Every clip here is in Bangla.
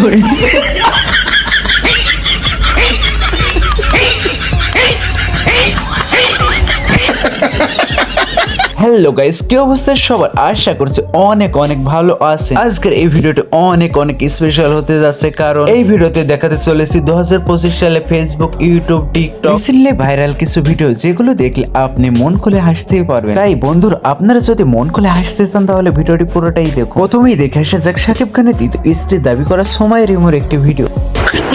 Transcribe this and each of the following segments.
有人。হ্যালো গাইস কি অবস্থা? সবার আশা করছি অনেক অনেক ভালো আছে আজকের এই ভিডিওটি অনেক অনেক স্পেশাল হতে যাচ্ছে কারণ এই ভিডিওতে দেখাতে চলেছি দুহাজার পঁচিশ সালে Facebook YouTube TikTok recently viral কিছু ভিডিও যেগুলো দেখলে আপনি মন খুলে হাসতেই পারবেন। তাই বন্ধুর, আপনারা যদি মন খুলে হাসতে চান, তাহলে ভিডিওটি পুরোটাই দেখো প্রথমেই দেখে আসা যাক সাকিব খানের দ্বিতীয় স্ত্রী দাবি করা সময় রিমোর একটি ভিডিও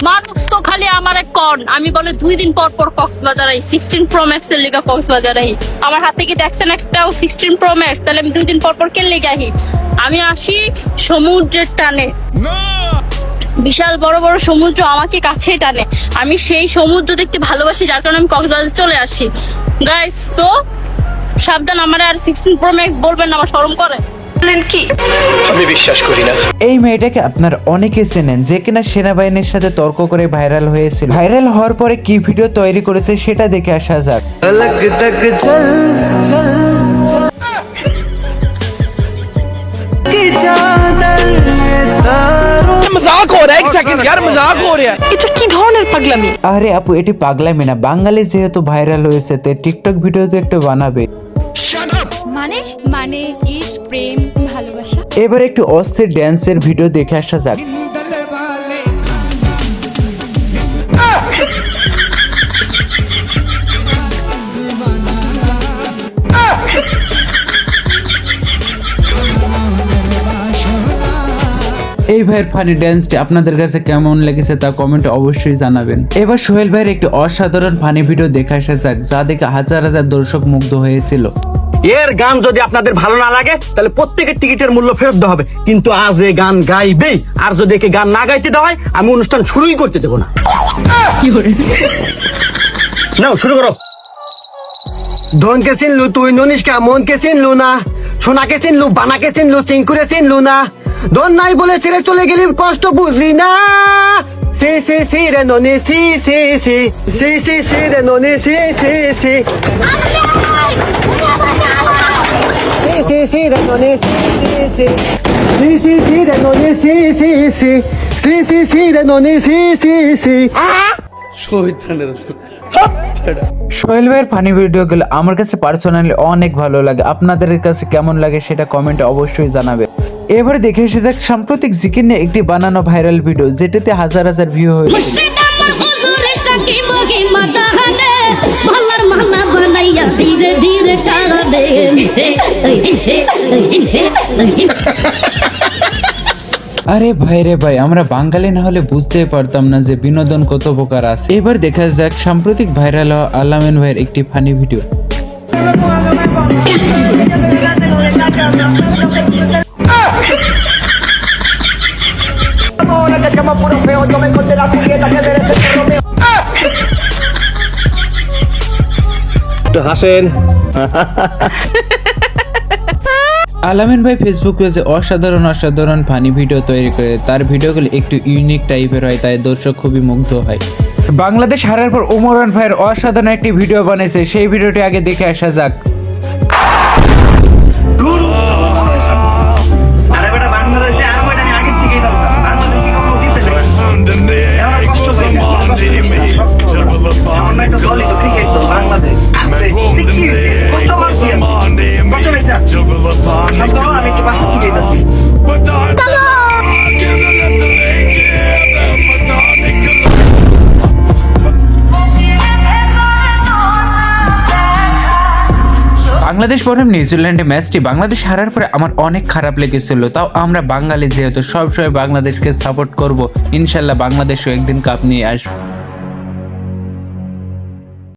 মানুষ তো খালি আমার এক কন আমি বলে দুই দিন পর পর Cox's Bazar I sixteen pro max এর লিগা কক্সবাজার আই আমার হাতে কি দেখছেন একটাও সিক্সটিন প্রো ম্যাক্স তাহলে আমি দুই দিন পর পর কে লেগে আহি? আমি আসি সমুদ্রের টানে। বিশাল বড় বড় সমুদ্র আমাকে কাছেই টানে। আমি সেই সমুদ্র দেখতে ভালোবাসি যার কারণে আমি কক্সবাজার চলে আসি। গাইস তো সাবধান আমার আর সিক্সটিন প্রো ম্যাক্স বলবেন আমার শরম করে। কি? আমি বিশ্বাস করি না। এই মেয়েটাকে আপনার অনেকে চেনেন যে কিনা সেনাবাহিনীর সাথে তর্ক করে ভাইরাল হয়েছিল। ভাইরাল হওয়ার পরে কি ভিডিও তৈরি করেছে সেটা দেখে আসা যাক। আরে আপু এটি পাগলামি না। বাঙালি যেহেতু ভাইরাল হয়েছে টিকটক ভিডিও তো একটু বানাবে। মানে ইস প্রেম, ভালোবাসা। এবার একটু অস্থির ড্যান্সের ভিডিও দেখে আসা যাক। এই ভাইয়ের ফানি ড্যান্সটি আপনাদের কাছে কেমন লেগেছে তা কমেন্টে অবশ্যই জানাবেন। এবার সোহেল ভাইয়ের একটি অসাধারণ ফানি ভিডিও দেখে আসা যাক, যা দেখে হাজার হাজার দর্শক মুগ্ধ হয়েছিল। এর গান যদি আপনাদের ভালো না লাগে তাহলে প্রত্যেকের টিকিটের মূল্য ফেরত দেওয়া হবে। কিন্তু আজ এ গান গাইবেই। আর যদি একে গান না গাইতে দেওয়া হয় আমি অনুষ্ঠান শুরুই করতে দেবো না। নাও শুরু করো। ধনকে চিনলু তুই ননিষ্কা মনকে চিনলু না। সোনাকে চিনলু বানাকে চিনলু চিঙ্কুরে চিনলু না। ধন নাই বলে ছেড়ে চলে গেলি কষ্ট বুঝলি না। সি সি সি রে ননি সি সি সি। সি সি সি রে ননি সি সি সি। Sí, sí, Danone, sí, sí, sí. Sí, sí, sí, Danone, sí, sí, sí. Sí, sí, sí, Danone, sí, sí, sí. ভাইয়ের ফানি ভিডিওগুলো আমার কাছে পার্সোনালি অনেক ভালো লাগে আপনাদের কাছে কেমন লাগে সেটা কমেন্টে অবশ্যই জানাবে এবারে দেখে এসে যাক সাম্প্রতিক জিকির নিয়ে একটি বানানো ভাইরাল ভিডিও যেটাতে হাজার হাজার ভিউ হয়েছে আরে ভাই রে ভাই, আমরা বাঙালি না হলে বুঝতেই পারতাম না যে বিনোদন কত প্রকার আছে। এবার দেখা যাক সাম্প্রতিক ভাইরাল হওয়া আলামিন ভাইয়ের একটি ফানি ভিডিও। হাসেন। আলামিন ভাই ফেসবুক পেজে অসাধারণ অসাধারণ ফানি ভিডিও তৈরি করে তার ভিডিওগুলো একটু ইউনিক টাইপের হয়, তাই দর্শক খুবই মুগ্ধ হয়। বাংলাদেশ হারার পর ওমরান ভাইয়ের অসাধারণ একটি ভিডিও বানিয়েছে। সেই ভিডিওটি আগে দেখে আসা যাক। বাংলাদেশ বনাম নিউজিল্যান্ডে ম্যাচটি বাংলাদেশ হারার পরে আমার অনেক খারাপ লেগেছিল। তাও আমরা বাঙালি যেহেতু সবসময় বাংলাদেশকে সাপোর্ট করব। ইনশাল্লাহ বাংলাদেশও একদিন কাপ নিয়ে আসবে।